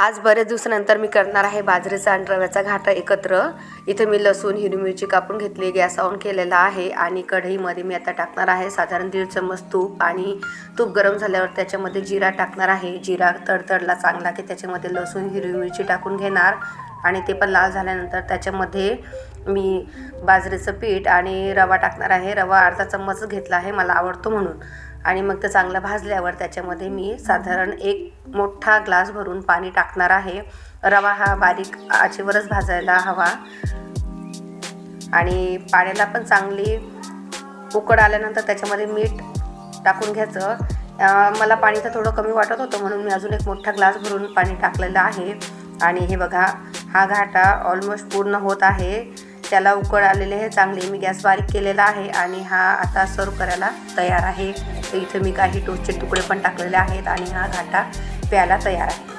आज बरेच दिवसानंतर मी करणार आहे बाजरीचा आणि रव्याचा घाटा एकत्र. इथे मी लसूण हिरवी मिरची कापून घेतली गॅस ऑन केलेला आहे आणि कढईमध्ये मी आता टाकणार आहे साधारण दीड चम्मच तूप आणि तूप गरम झाल्यावर त्याच्यामध्ये जिरा टाकणार आहे. जिरा तडतडला चांगला की त्याच्यामध्ये लसूण हिरवी मिरची टाकून घेणार आणि ते पण लाल झाल्यानंतर त्याच्यामध्ये मी बाजरीचं पीठ आणि रवा टाकणार आहे. रवा अर्धा चम्मच घेतला आहे मला आवडतो म्हणून. आणि मग ते चांगलं भाजल्यावर त्याच्यामध्ये मी साधारण एक मोठा ग्लास भरून पाणी टाकणार आहे. रवा हा बारीक आचेवरच भाजायला हवा. आणि पाण्याला पण चांगली उकड आल्यानंतर त्याच्यामध्ये मीठ टाकून घ्यायचं. मला पाणी तर थोडं कमी वाटत होतं म्हणून मी अजून एक मोठा ग्लास भरून पाणी टाकलेलं आहे. आणि हे बघा हा घाटा ऑलमोस्ट पूर्ण होत आहे. त्याला उकळ आलेले आहे. चांगले मी गॅस बारीक केलेला आहे आणि हा आता सर्व करायला तयार आहे. इथं इथे मी काही टोस्टचे तुकडे पण टाकलेले आहेत आणि हा घाटा प्यायला तयार आहे.